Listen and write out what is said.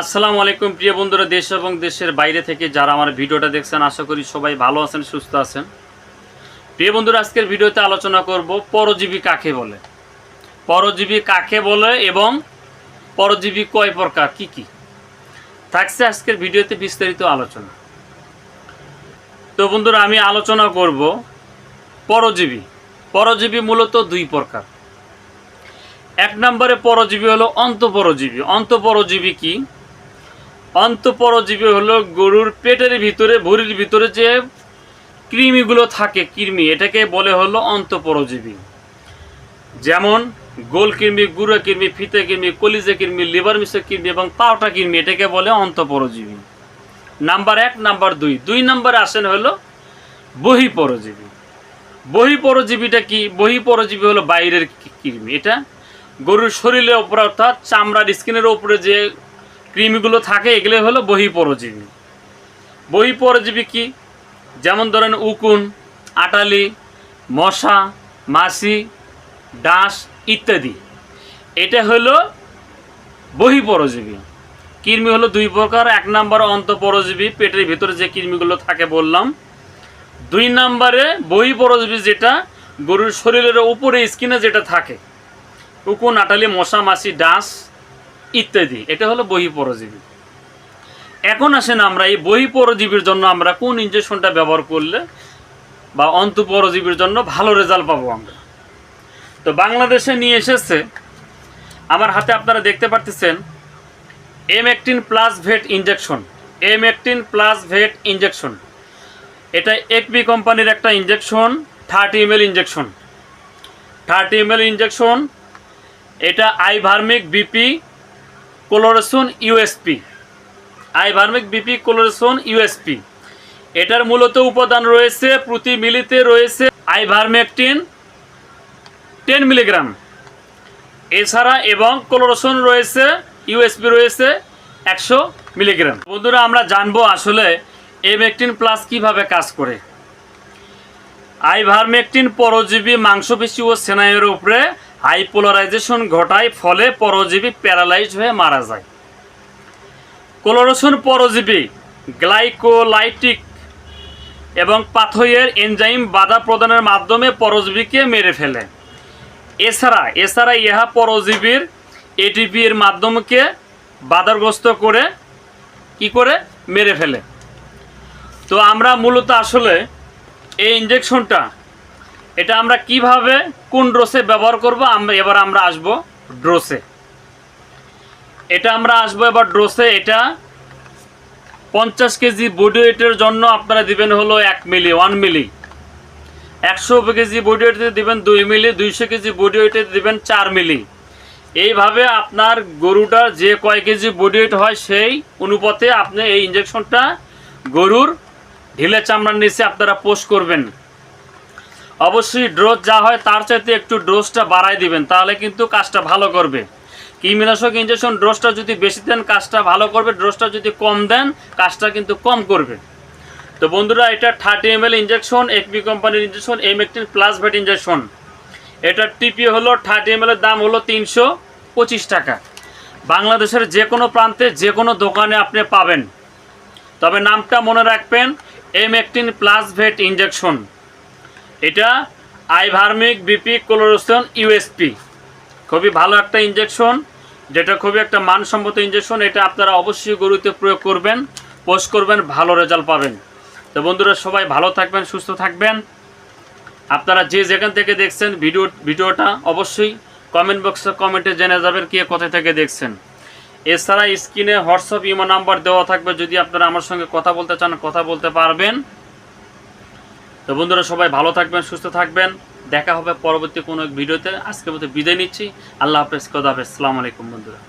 আসসালামু আলাইকুম, প্রিয় বন্ধুরা, দেশ এবং দেশের বাইরে থেকে যারা আমার ভিডিওটা দেখছেন, আশা করি সবাই ভালো আছেন, সুস্থ আছেন। প্রিয় বন্ধুরা, আজকের ভিডিওতে আলোচনা করব পরজীবী কাকে বলে? পরজীবী কাকে বলে এবং পরজীবী কয় প্রকার, কি কি? থাকছে আজকের ভিডিওতে বিস্তারিত আলোচনা। তো বন্ধুরা, আমি আলোচনা করব পরজীবী। পরজীবী মূলত দুই প্রকার। এক নম্বরে পরজীবী হলো অন্তঃপরজীবী। অন্তঃপরজীবী কি? অন্তঃপরজীবী হলো গরুর পেটের ভিতরে, ভুঁড়ির ভিতরে যে কৃমিগুলো থাকে, কৃমি, এটাকে বলে হলো অন্তপরজীবী। যেমন গোল কৃমি, গুঁড়ো কৃমি, ফিতে কৃমি, কলিজে কৃমি, লিভার মিশে কৃমি এবং পাউটা কৃমি, এটাকে বলে অন্তঃপরজীবী। নাম্বার এক, নাম্বার দুই। দুই নম্বরে আসেন হলো বহিঃপরজীবী। বহিঃপরজীবীটা কি? বহিঃপরজীবী হলো বাইরের কৃমি। এটা গরুর শরীরের ওপরে অর্থাৎ চামড়ার স্কিনের ওপরে যে কৃমিগুলো থাকে, এগুলো হলো বহিঃপরজীবী বহিঃপরজীবী কি? যেমন ধরেন উকুন, আটালি, মশা, মাছি, ডাঁশ ইত্যাদি। এটা হলো বহিঃপরজীবী কৃমি হলো দুই প্রকার, এক নম্বর অন্তঃপরজীবী পেটের ভিতরে যে কৃমিগুলো থাকে বললাম। দুই নম্বরে বহিঃপরজীবী যেটা, গরুর শরীরের উপরে স্কিনে যেটা থাকে। উকুন, আটালি, মশা, মাছি, ডাঁশ ইত্যাদি। এটা হলো বহিঃপরজীবী এখন আসেন আমরা এই বহিঃপরজীবীর জন্য আমরা কোন ইঞ্জেকশনটা ব্যবহার করলে বা অন্তঃপরজীবীর জন্য ভালো রেজাল্ট পাবো আমরা। তো বাংলাদেশে নিয়ে এসেছে, আমার হাতে আপনারা দেখতে পারতেছেন M actin plus vet injection M actin plus vet injection এটা একবি কোম্পানির একটা injection thirty M injection thirty M injection এটা Ivermec BP clorsulon USP Ivermec BP clorsulon USP এটার মূলত উপাদান রয়েছে, প্রতি মিলিতে রয়েছে আইভারমেকটিন টেন মিলিগ্রাম। এছাড়া এবং ক্লোরোসন রয়েছে ইউএসপি রয়েছে একশো মিলিগ্রাম। বন্ধুরা, আমরা জানব আসলে এমেকটিন প্লাস কীভাবে কাজ করে। আইভারমেকটিন পরজীবী মাংসপেশি ও সেনাইয়ের উপরে হাইপোলারাইজেশন ঘটায় ফলে পরজীবী প্যারালাইজ হয়ে মারা যায়। ক্লোরোসন পরজীবী, গ্লাইকোলাইটিক এবং পাথয়ের এনজাইম বাধা প্রদানের মাধ্যমে পরজীবীকে মেরে ফেলে। এছাড়া এছাড়া ইহা পরজীবীর এটিপি এর মাধ্যমকে বাধাগ্রস্ত করে কি করে? মেরে ফেলে। তো আমরা মূলত আসলে এই ইঞ্জেকশনটা এটা আমরা কীভাবে, কোন ড্রোসে ব্যবহার করব, আমরা এবার আমরা আসব ড্রোসে। এটা আমরা আসব এবার ড্রোসে, এটা পঞ্চাশ কেজি বডি ওয়েটের জন্য আপনারা দিবেন হলো এক মিলি, ওয়ান মিলি। একশো কেজি বডি ওয়েটে দিবেন দুই মিলি, দুইশো কেজি বডি ওয়েটে দিবেন চার মিলি। এইভাবে আপনার গরুটার যে কয় কেজি বডি ওয়েট হয় সেই অনুপাতে আপনি এই ইঞ্জেকশনটা গরুর ঢিলে চামড়ার নিচে আপনারা পোস্ট করবেন। অবশ্যই ডোজ যা হয় তার চাইতে একটু ডোজটা বাড়াই দিবেন, তাহলে কিন্তু কাজটা ভালো করবে। কৃমিনাশক ইঞ্জেকশন ডোজটা যদি বেশি দেন, কাজটা ভালো করবে ডোজটা যদি কম দেন, কাজটা কিন্তু কম করবে। তো বন্ধুরা, এটা থার্টি এম এল ইঞ্জেকশন একবি কোম্পানির injection M actin plus vet injection এটার টিপি হলো থার্টি এম এর দাম হলো তিনশো পঁচিশ টাকা। বাংলাদেশের যে কোনো প্রান্তে, যে কোনো দোকানে আপনি পাবেন। তবে নামটা মনে রাখবেন M actin plus vet injection এটা আইভার্মিক বিপি ক্লোরোসন ইউএসপি খুবই ভালো একটা ইঞ্জেকশন যেটা খুবই একটা মানসম্মত ইঞ্জেকশন এটা আপনারা অবশ্যই গরুতে প্রয়োগ করবেন পোস্ট করবেন, ভালো রেজাল্ট পাবেন। তো বন্ধুরা, সবাই ভালো থাকবেন, সুস্থ থাকবেন। আপনারা যে যেখান থেকে দেখছেন ভিডিও, ভিডিওটা অবশ্যই কমেন্ট বক্সে কমেন্টে জেনে যাবেন কে কোথায় থেকে দেখছেন। এছাড়া স্ক্রিনে হোয়াটসঅ্যাপ ইমো নাম্বার দেওয়া থাকবে, যদি আপনারা আমার সঙ্গে কথা বলতে চান, কথা বলতে পারবেন। তো বন্ধুরা, সবাই ভালো থাকবেন, সুস্থ থাকবেন। দেখা হবে পরবর্তী কোনো ভিডিওতে। আজকের মতো বিদায় নিচ্ছি। আল্লাহ হাফেজ, খোদা হাফেজ। আলাইকুম বন্ধুরা।